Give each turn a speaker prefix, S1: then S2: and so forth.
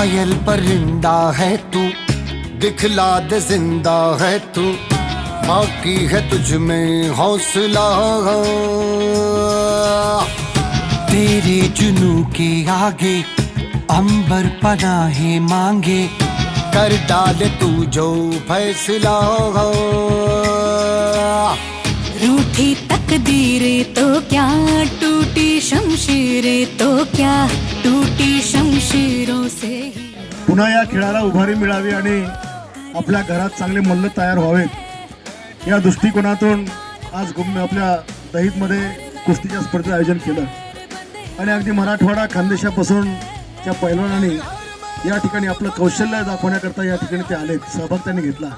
S1: घायल परिंदा है तू दिखला दे ज़िंदा है तू, बाकी है तुझ में हौसला। तेरे जुनू के आगे अंबर पनाहे मांगे, कर डाले तू जो फैसला।
S2: रूठी तकदीरें तो क्या, टूटी शमशीरें तो क्या, टूटी ही
S3: पुन्हा या खेळाला उभारी मिळावी आणि आपल्या घरात चांगले मल्ल तयार व्हावेत. या दृष्टिकोनातून आज गुम आपल्या दहीतमध्ये कुस्तीच्या स्पर्धेचं आयोजन केलं. आणि अगदी मराठवाडा खानदेशापासून त्या पैलवानांनी या ठिकाणी आपलं कौशल्य दाखवण्याकरता या ठिकाणी ते आलेत. सहभाग त्यांनी घेतला.